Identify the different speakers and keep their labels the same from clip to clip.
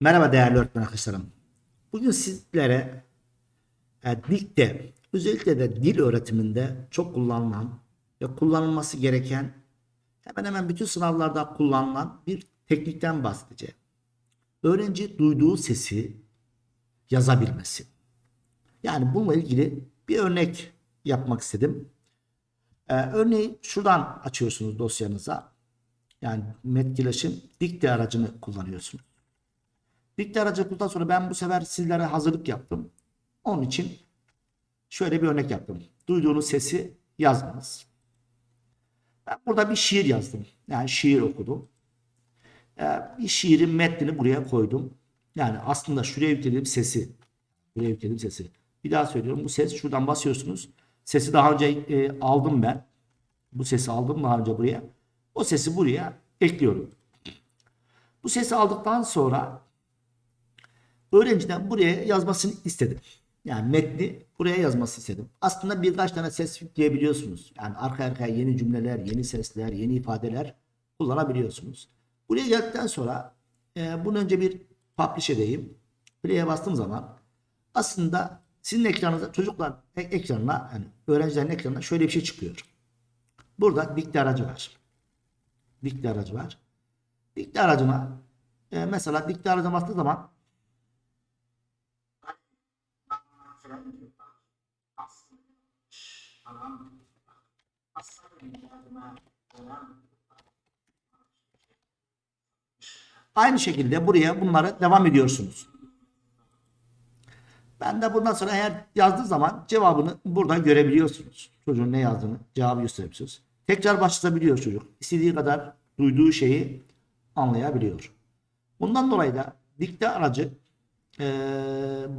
Speaker 1: Merhaba değerli öğretmen arkadaşlarım. Bugün sizlere e, dikte, özellikle de dil öğretiminde çok kullanılan ve kullanılması gereken hemen hemen bütün sınavlarda kullanılan bir teknikten bahsedeceğim. Öğrenci duyduğu sesi yazabilmesi. Yani bununla ilgili bir örnek yapmak istedim. E, örneği şuradan açıyorsunuz dosyanıza. Yani Metkileş'in dikte aracını kullanıyorsunuz. Dikte aracı kurulduktan sonra ben bu sefer sizlere hazırlık yaptım. Onun için şöyle bir örnek yaptım. Duyduğunuz sesi yazmanız. Ben burada bir şiir yazdım. Yani şiir okudum. Ee, bir şiirin metnini buraya koydum. Yani aslında şuraya yüklediğim sesi. Buraya yüklediğim sesi. Bir daha söylüyorum. Bu ses şuradan basıyorsunuz. Sesi daha önce e, aldım ben. Bu sesi aldım daha önce buraya. O sesi buraya ekliyorum. Bu sesi aldıktan sonra öğrenciden buraya yazmasını istedim. Yani metni buraya yazmasını istedim. Aslında birkaç tane ses yükleyebiliyorsunuz. Yani arka arkaya yeni cümleler, yeni sesler, yeni ifadeler kullanabiliyorsunuz. Buraya geldikten sonra e, bunu önce bir publish edeyim. Play'e bastığım zaman aslında sizin ekranınıza çocuklar ek- ekranına yani öğrencilerin ekranına şöyle bir şey çıkıyor. Burada dikte aracı var. Dikte aracı var. Dikte aracına e, mesela dikte aracına bastığı zaman Aynı şekilde buraya bunları devam ediyorsunuz. Ben de bundan sonra eğer yazdığı zaman cevabını buradan görebiliyorsunuz. Çocuğun ne yazdığını, cevabı gösterebiliyorsunuz. Tekrar başlatabiliyor çocuk. İstediği kadar duyduğu şeyi anlayabiliyor. Bundan dolayı da dikte aracı eee,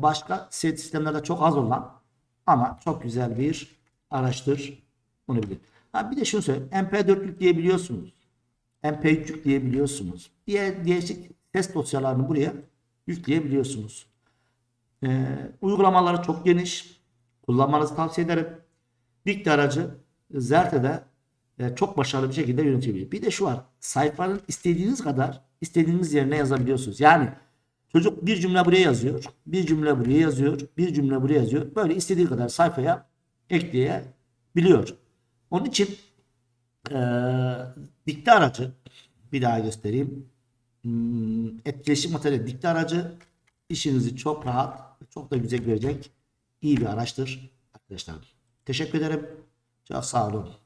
Speaker 1: başka set sistemlerde çok az olan ama çok güzel bir araçtır. Bunu bilin. Ha bir de şunu söyleyeyim. MP4'lük diyebiliyorsunuz. MP3 yükleyebiliyorsunuz. Diğer değişik test dosyalarını buraya yükleyebiliyorsunuz. Ee, uygulamaları çok geniş. Kullanmanızı tavsiye ederim. Dikte aracı Zerte'de e, çok başarılı bir şekilde yönetebiliyor. Bir de şu var. Sayfanın istediğiniz kadar istediğiniz yerine yazabiliyorsunuz. Yani çocuk bir cümle buraya yazıyor. Bir cümle buraya yazıyor. Bir cümle buraya yazıyor. Böyle istediği kadar sayfaya ekleyebiliyor. Onun için e, dikte aracı bir daha göstereyim. Hmm, etkileşim materyali dikte aracı işinizi çok rahat çok da güzel görecek iyi bir araçtır arkadaşlar. Teşekkür ederim. Çok sağ olun.